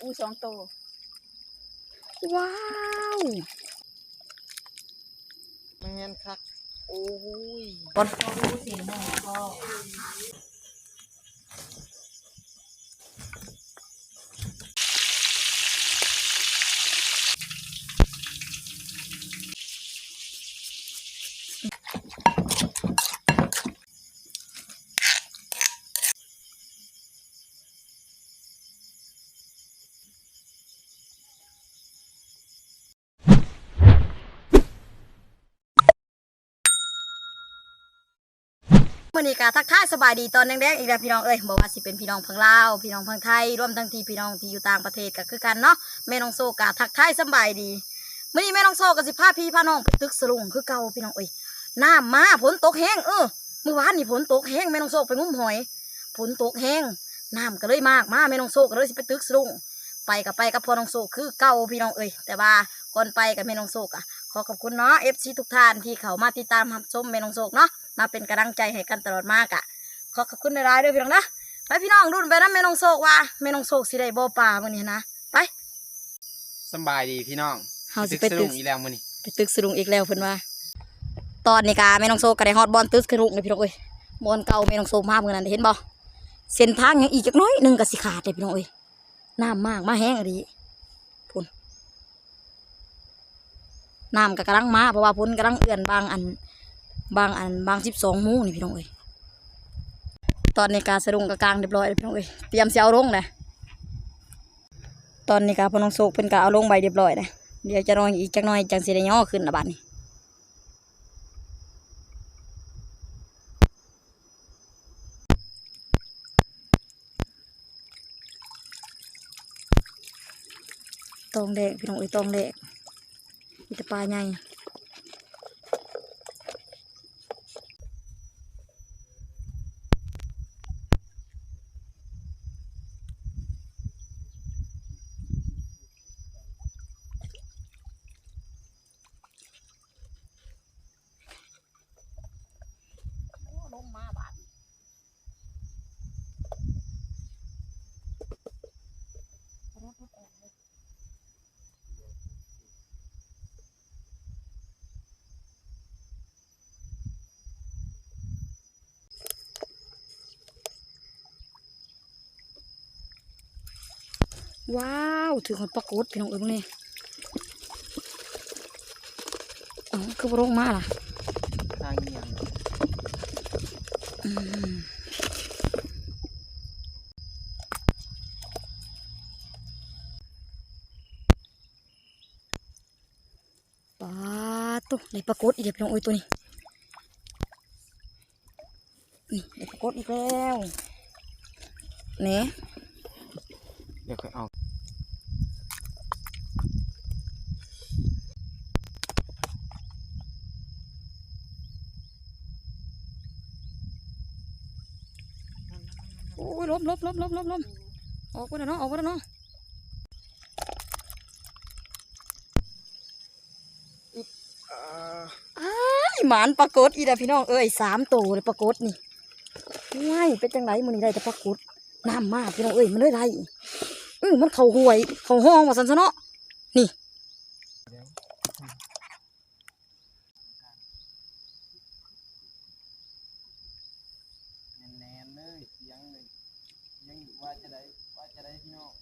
อู้สองโตวว้าวแม่นคัก โอ้ยก่อนอู้สีม่วง มื่อนี้กาทักทายสบายดีตอนแดงๆอีกแล้วพี่น้องเอ้ยบอกว่าสิเป็นพี่น้องพังลาวพี่น้องพังไทยรวมทั้งที่พี่น้องที่อยู่ต่างประเทศก็คือกันเนาะแม่น้องโซกาทักทายสบายดีมื่อนี้แม่น้องโซก็สิพาพี่พาน้องไปตึกสลุงคือเก่าพี่น้องเอ้ยน้ำมาฝนตกแห้งเออเมื่อวานนี่ฝนตกแห้งแม่น้องโซไปงุ้มหอยฝนตกแห้งน้ำก็เลยมากมาแม่น้องโซก็เลยสิไปตึกสลุงไปกับไปกับพ่อน้องโซคือเก่าพี่น้องเอ้ยแต่ว่าก่อนไปกับแม่น้องโซกอะขอขอบคุณเนาะเอฟซีทุกท่านที่เขามาติดตามรับชมแม่น้องโซกเนาะ มาเป็นกำลังใจให้กันตลอดมากอะขอขอบคุณในรายๆด้วยพี่น้องนะไปพี่น้องรุ่นไปนะแม่น้องโศกว่าแม่น้องโศกสิได้บ่ป่ามื้อนี้นะไปสำบายดีพี่น้องเฮาสิไปตึกสอีแล้วมื้อนี้ไปตึกสรุงอีกแล้วเพิ่นว่า ตอนนี้กาแม่น้องโศกก็ได้ฮอดบอลตึกสรุงเลยพี่น้องเอ้ยบอลเก่าแม่น้องโศกมามื้อนั้นได้เห็นบ่เส้นทางยังอีกจักหน้อยหนึงก็สิขาดเลยพี่น้องเอ้ยน้ำมากมาแห้งอะดิพุ่นน้ำก็กำลังมาเพราะว่าพุ่นกำลังเอื้อนบางอัน บางอันบาง12โมงนี่พี่น้องเอ้ยตอนนี้การสรุงก็กลางเรียบร้อยพี่น้องเอ้ยเตรียมเสิเอาลงเลยตอนนี้กาพน้องโศกเป็นกาเอาลงใบเรียบร้อยเลยเดี๋ยวจะรออีกจักน่อยจังสิได้ย่อขึ้นละบัดนี้ตองแดกพี่น้องเอ้ยตองแดกมีแต่ปลาใหญ่ ว้าวถือคนปรากฏพี่น้องเอ้ยพวกนี้อ๋อคือบ่ลงมาล่ะทางเงียงอืมปลาตัวไหนปรากฏอีกเดี๋ยวพี่น้องเอ้ยตัวนี้นี่ไหนปรากฏอีกแล้วเนี่ยเดี๋ยวค่อยเอาโอ้ย ลบลบลบลบลบออกไปแล้วเนาะออกไปแล้วเนาะอ่าอ้ายหมานปรากฏอีเด้อพี่น้องเอ้ยสามตัวเลยปรากฏนี่ง่ายเป็นจังไรมันนี่ได้แต่ปรากฏน้ำมากพี่น้องเอ้ยมันเลยไรอือมันเข่าห่วยเข่าห้องว่าสันสนาะนี่ แน่นๆเลยเสียงเลยยังอยู่ว่าจะได้ว่าจะได้พี่น้อง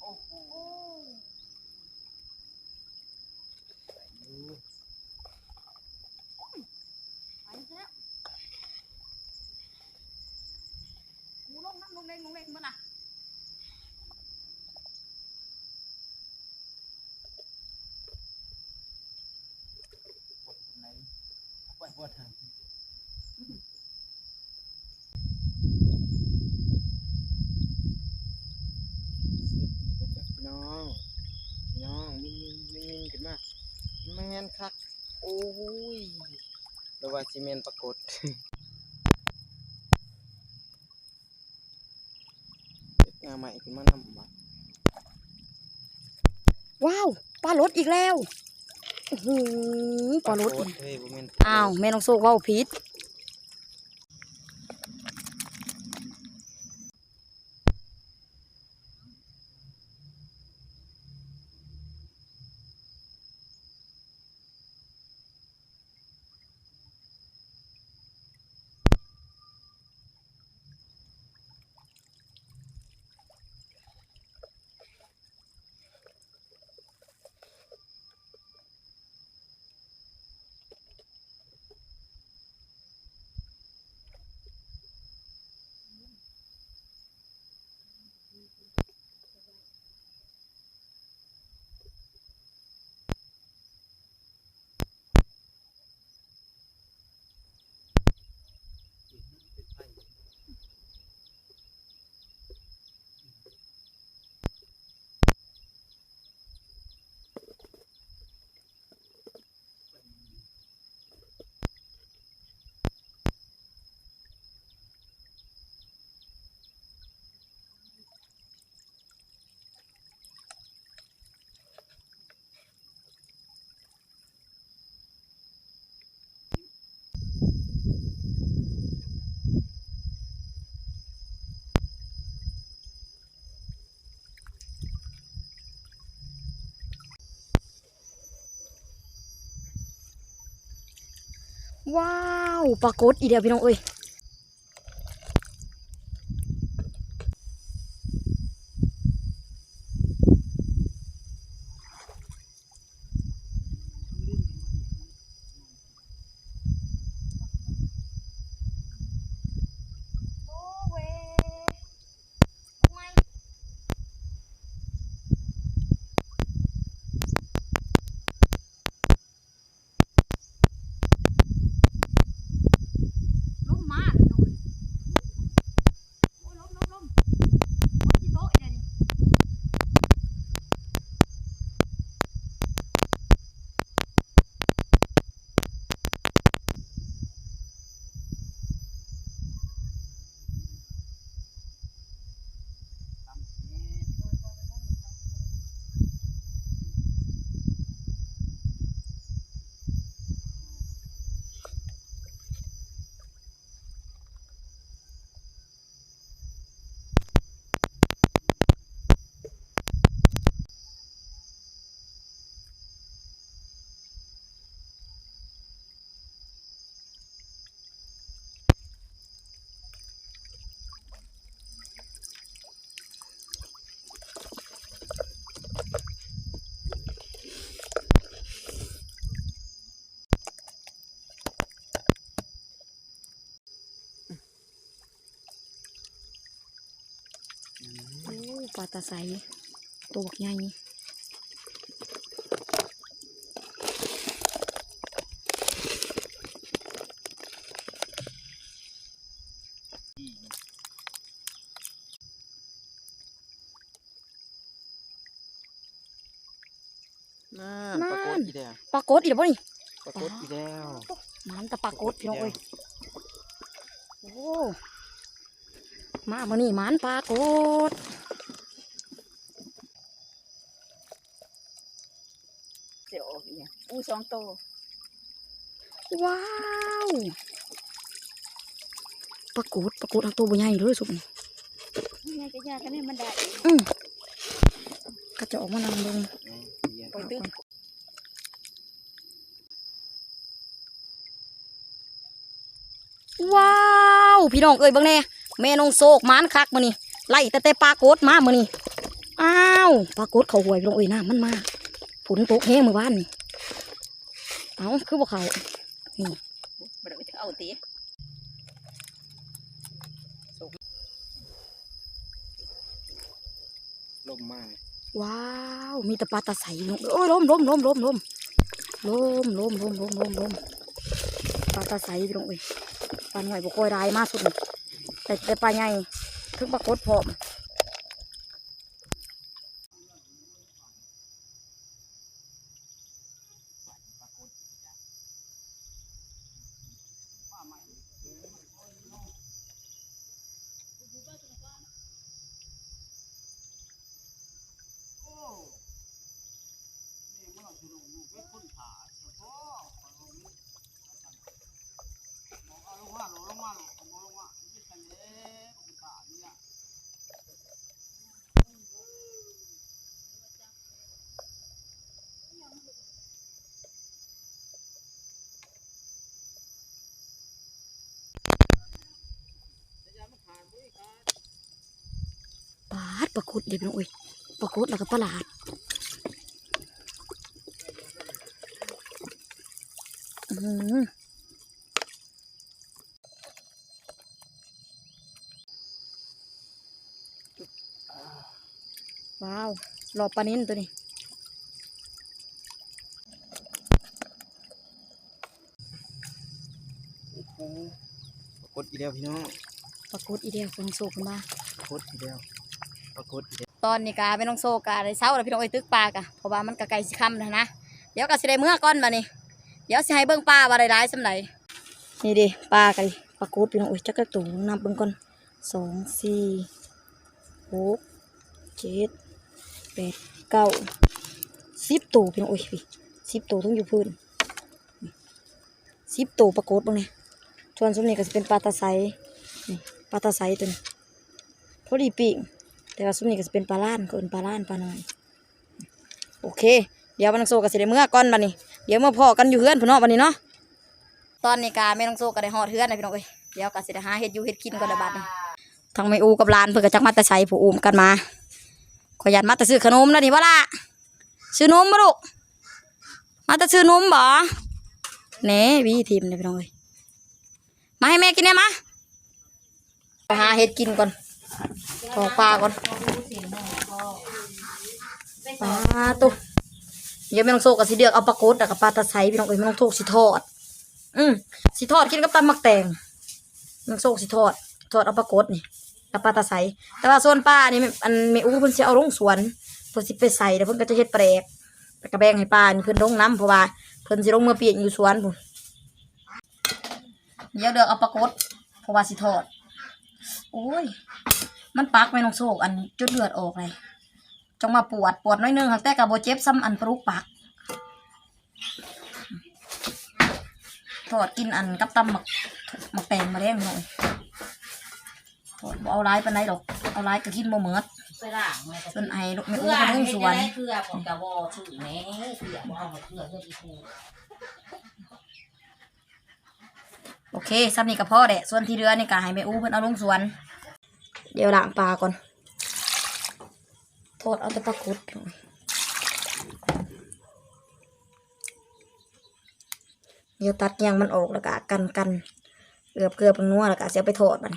โอ้โหไปดู กูลงน้ำลงเล่งลงเล่งมันอะ ปวดไหน ปวดปวดทางน้องน้องมินมินมินขึ้นมาแมนคัก โอ้ยหรือว่าซีเมนปรากฏงาใหม่ขึ้นมานำบัดว้าวปลารถอีกแล้ว โอ้โหปลารถปรากฏเฮ้ยบ่แม่นอ้าวแม่น้องโซกเว้าผิด ว้าวปรากฏอีเดียวพี่น้องเอ้ยล้มมาเลยโอ้ยล้มล้มล้มล้มที่โต๊ะอีเดียวนี่ โอ้ปลา ตาไซตัวบักใหญ่น่าปรากฏอีเดียวปรากฏอีเดียวบ่นี่ปรากฏอีเดียวมันแต่ปรากฏพี่น้องเอ้ยโอ้มามานี่มันปรากฏ เสียว ออกอีกอย่างอู้สองโต ว้าวปรากฏปรากฏเอาตัวบักใหญ่เลยสุดนี่นี่ไงก็ยากกันเนี่ยมันได้อีกอืมก็จะออกมานำเบิ่งเดี๋ยวปล่อยตื้นว้าวพี่น้องเอ้ยเบิ่งแน่แม่น้องโศกหมานคักมื้อนี้ไล่แต่แต่ปลากดมามื้อนี้อ้าวปลากดเขาหวยพี่น้องเอ้ยน้ำมันมาฝนตกแห้งมื้อวานนี่ เอ้าคือบ่เขาบ่ได้ไปเอาตีลมมาว้าว มีแต่ปลาตาใสพี่น้องเอ้ยโอ้ยล้มล้มล้มล้มล้มล้มล้มล้มล้มล้มล้มปลาตาใสพี่น้องเอ้ยปลาหน่อยบ่ค่อยได้มาสุดนี่แต่แต่ปลาใหญ่ถึงปลากดพร้อม ปาดปลากดเด็กน้องเอ้ยปลากดแล้วก็ปลาหลาดอืมว้าวรอปลานิ้นตัวนี้โอ้โหปรากฏอีกแล้วพี่น้องปรากฏอีเดียวคนโซกันมาปรากฏอีกแล้ว ปรากฏตอนนี้กาไม่ต้องโซกาได้เช้าแล้วพี่น้องไอ้ตึกปลากะเพราะว่ามันกะไกลสิค่ำแล้วนะเดี๋ยวก็สิได้เมื่อก่อนมานี่เดี๋ยวสิให้เบิ่งปลาว่าได้ร้ายสำไหนนี่ดิปลากันดิปรากฏพี่น้องโอ้ยจักกระตูนับเบิ่งก่อนสองสี่หกเจ็ดแปดเก้าสิบตัวพี่น้องโอ้ยพี่สิบตัวต้องอยู่พื้นสิบตัวปรากฏบ้างเนี่ยชวนสมนี่ก็จะเป็นปลาตาไซนี่ปลาตาไซตัวนี้พอดีปีก แต่ว่าซุมนี้ก็จะเป็นปลาล้านก็เป็นปลาล้านปลาหน้อย โอเค เดี๋ยวมันองโซก็สิได้เมื่อก่อนบัดนี้ เดี๋ยวเมื่อพ่อกันอยู่เฮือนพุ่นเนาะบัดนี้เนาะ ตอนนี้กาแม่น้องโซก็ได้ฮอดเฮือนนะพี่น้องเอ้ยเดี๋ยวก็สิได้หาเฮ็ดอยู่เฮ็ดกินก่อนละบัดนี้ทางแม่อูกับลานเพิ่นก็จักมาต่ใช้ผู้อุ้มกันมาขยันมาแต่ซื้อขนมแล้วนี่บ่ล่ะซื้อนมบ่ลูกมาแต่ซื้อนมบ่แหน่วีทีมเลยพี่น้องเอ้ยมาให้แม่กินได้มาหาเฮ็ดกินก่อน ทอกปลาก่อนปลาตุ๊เดี๋ยวไม่ต้องโซกกับสิเดือกเอาปลากดกับปลาตะไคร้พี่น้องเอ้ยไม่ต้องโซกสิทอด อืมสิทอดกินกับตำมักแตงไม่ต้องโซกสิทอด ทอดเอาปลากดนี่กับปลาตะไคร้แต่ว่าส่วนปลานี่อันเมอู้เพิ่นสิเอาลงสวนเพิ่นสิไปใส่แล้วเพิ่นก็จะเฮ็ดแปลกแล้วก็แบงให้ปลาเพิ่นลงน้ำเพราะว่าเพิ่นสิลงเมื่อเปลี่ยนอยู่สวนพุ่นเดี๋ยวเดือกเอาปลากดเพราะว่าสิทอด โอ้ย มันปักไม่ต้องโศกอันจุดเลือดออกเลยจงมาปวดปวดน้อยหนึงหักแต่กับโบเจ็บซ้ำอันปลุกปักถอดกินอันกับตำหมักหมักแตงมาแรงหน่อยถอดบ่เอาร้ายปานใดดอกเอาร้ายก็กินบ่เหมิดไปล่างแม่ส่วนไอ้ลูกไม่เพื่อู้อก็นุ่งสวนเพื่อของกะวอชื่อแม่เพื่อบ่เอาเพื่อเพื่ออีกู โอ เคซ้ำนี่กับพ่อแหละส่วนที่เรือนี่ก็ให้แม่อู้เพิ่นเอาลงสวน เดี๋ยวล้างปลาก่อน โทษเอาแต่ปลาคุดเดี๋ยวตัดยางมันออกแล้วก็กันกันเกือบเกือบนัวแล้วก็เสียไปทอดมัน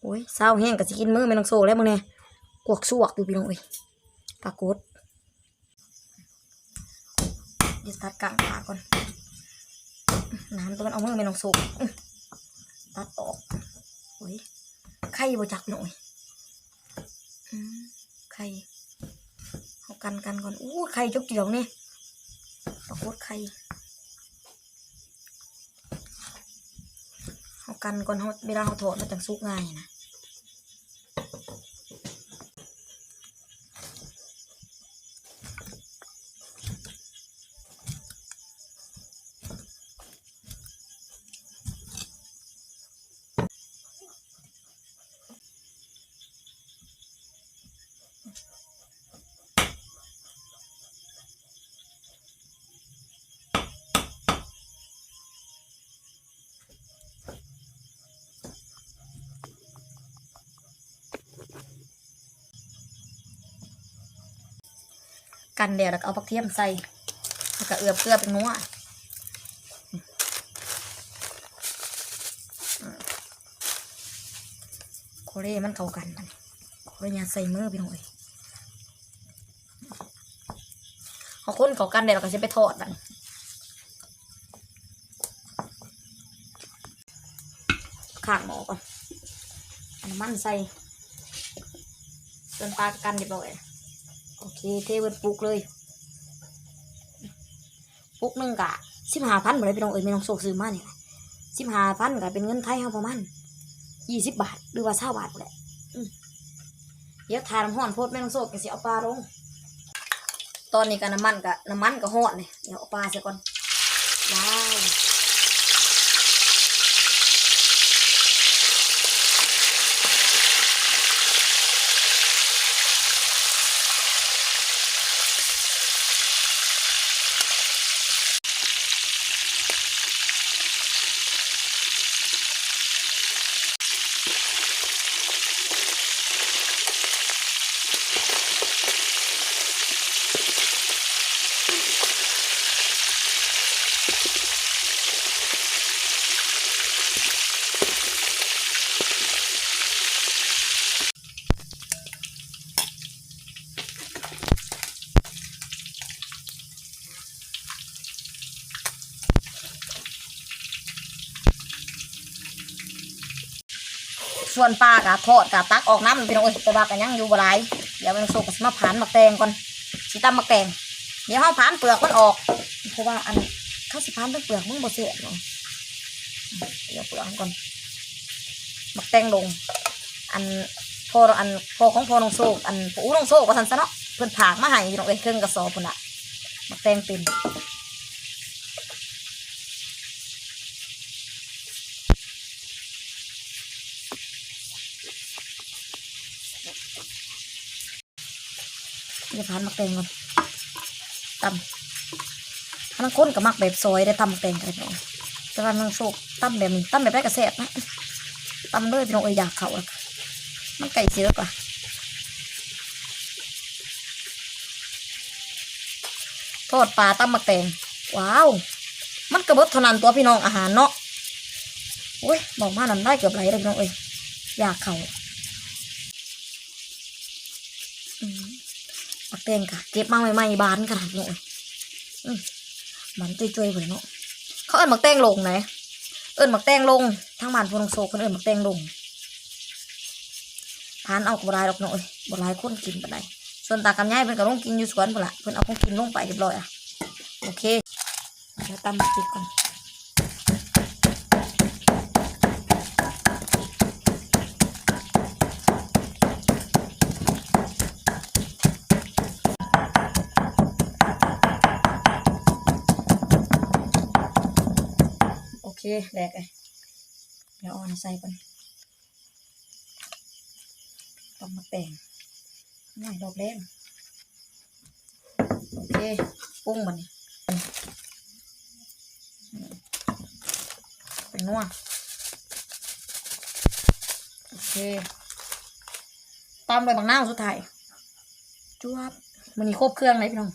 โอ้ยเศร้าแห้งก็สิกินมือไม่ต้องโซ่แล้วมึงเนี่ยกวกสวกอยู่พี่น้องเอ้ยปลาคุดเดี๋ยวตัดกลางปลาก่อน น้ำตัวมันเอามือไม่ต้องโซ่อื้อตัดออกโอ้ยไข่บจักหน่อยไข่เอากันกันก่อนอู้ไข่จกเจียวนี่ปรากฏไข่เอากันก่อนเขาเวลาเขาถอดมันจังสุกง่ายนะ กันเดี๋ยวแล้วก็เอาผักเทียมใส่แล้วก็เอือบเกลือเป็นนัวอืมโคเรมันเข้ากันมันโคเรยาใส่มือพี่น้อยเอาคนเข้ากันเดี๋ยวเราก็จะไปทอดมันข้างหมอก่อนน้ำมันใส่จนปลากันเรียบร้อย เทเวิดปลุกเลยปลุกนึ่งกะสิบห้าพันบ่ได้ไปลองเอ้ยไม่ต้องโศกซื้อมาเนี่ยสิบห้าพันกะเป็นเงินไทยเขาประมาณยี่สิบบาท หรือว่าเท่าบาทแหละเดี๋ยวทาน้ำห้อนโพดไม่ต้องโศกกันสิเอาปลาลง ตอนนี้ก็น้ำมันกะน้ำมันก็หอดเลยเดี๋ยวเอาปลาเสียก่อนว้า ส่วนปลากะทอดกะตักออกน้ำพี่น้องเอ้ยแต่ว่ากันยังอยู่บ่หลายเดี๋ยวแมงโซก็สิมาผ่านมักแตงก่อนสิตำมักแตงเดี๋ยวเฮาผ่านเปลือกมันออกเพราะว่าอันข้าวสิผ่านทั้งเปลือกมันบ่เสียเนาะเดี๋ยวเปลือกมันก่อนมักแตงลง อันพออันพอของพอน้องโซกอันปูน้องโซกว่าซั่นซะเนาะเพิ่นผากมาให้พี่น้องเอ้ยเครื่องกระสอบพุ่นน่ะมักแตงเป็น จะผ่านมักแตงก่อนตำทั้งคนกับมักแบบซอยได้ตำมักแตงกันพี่น้องแต่ว่ามันโชคตำแบบนี้ตำแบบได้กระแสบนะตำเลยพี่น้องเอ้ยอยากเขาอะมันไก่เสือกว่ะทอดปลาตำมักแตงว้าว มันกระเบิดเท่านั้นตัวพี่น้องอาหารเนาะโอ้ยบอกมาน้ำได้เกือบไหลเลยพี่น้องเอ้ยอยากเขา ปักแตงค่ะเก็บมาใหม่ๆบานขนาดนี้เลยมันจุยๆไปเนาะเขาเอิ้นหมักแตงลงไหนเอิ้นหมักแตงลงทั้งบ้านพนงโซคนเอิ้นหมักแตงลงทานเอากระไรดอกเนาะเอ้ยบรายคนกินปานใดส่วนตากำไยเพิ่นก็ลงกินอยู่สวนพุ่นละเพิ่นเอาของกินลงไปเรียบร้อยอะโอเคเดี๋ยวตำพริกก่อน โอเคแดกเลยเดี๋ยวอาอันใส่ก่อนตำมะแต่งง่ายดอกแดงโอเคปรุงมันเป็นนัวโอเคตามด้วยบักนาสุดท้ายจวบมันนี่ครบเครื่องเลยพี่น้อง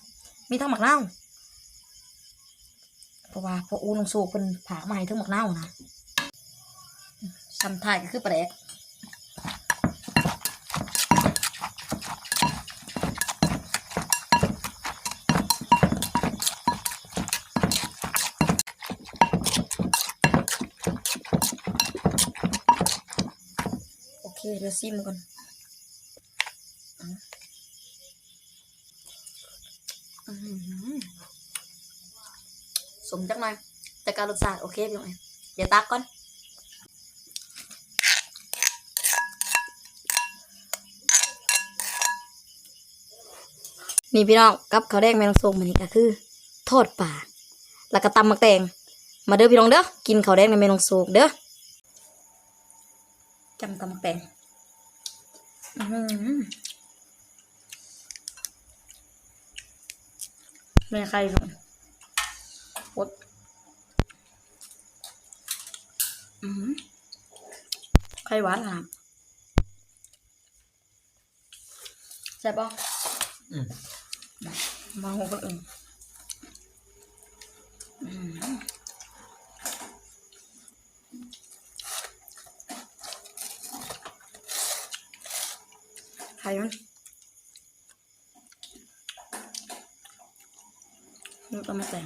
มีทั้งหมักเพราะว่าพออูนงสูกเป็นผากมาให้ทั้งหมักนานะซ้ำท้ายก็คือปลาแดกโอเคเดี๋ยวซิมก่อนอะอื้อหือ สมจักหน่อย แต่การรสชาติโอเคพี่น้องเดี๋ยวตักก่อนนี่พี่น้องกับข้าวแดงแมงส้มมันนี่ก็คือ ทอดปลาแล้วก็ตำมักแตงมาเด้อพี่น้องเด้อกินข้าวแดงในเมนูสุกเด้อจำตำมักแตงอื้อหือแม่ใครพี่น้อง อดไข่หวานขนาดใช่ปะมาหัวคนอื่นไข่มันนี่ก็มาแต่ง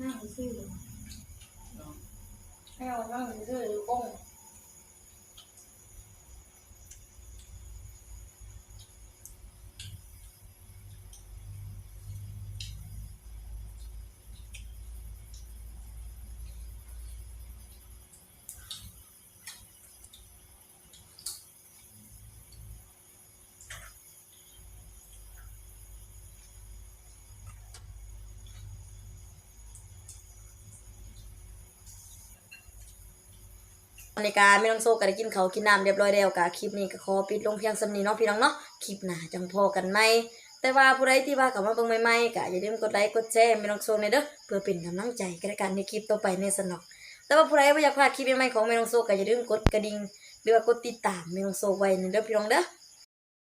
น่าซื่อให้เอา นั่งซื่อหรือก้งในการไม่ต้องโซกันได้กินเขากินน้ำเรียบร้อยแล้วกะคลิปนี้ก็ขอปิดลงเพียงสำนีเนาะพี่น้องเนาะคลิปหน้าจังพอกันไหมแต่ว่าผู้ใดที่ว่าเขามาเบิ่งใหม่ๆก็อย่าลืมกดไลค์กดแชร์ไม่ต้องโซในเด้อเพื่อเป็นกำลังใจกันในการในคลิปต่อไปในสนอกแต่ว่าผู้ใดไม่อยากพลาดคลิปใหม่ๆของไม่ต้องโซก็อย่าลืมกดกระดิ่งหรือว่ากดติดตามไมนองโซไว้ในเด้อพี่น้องเด้อ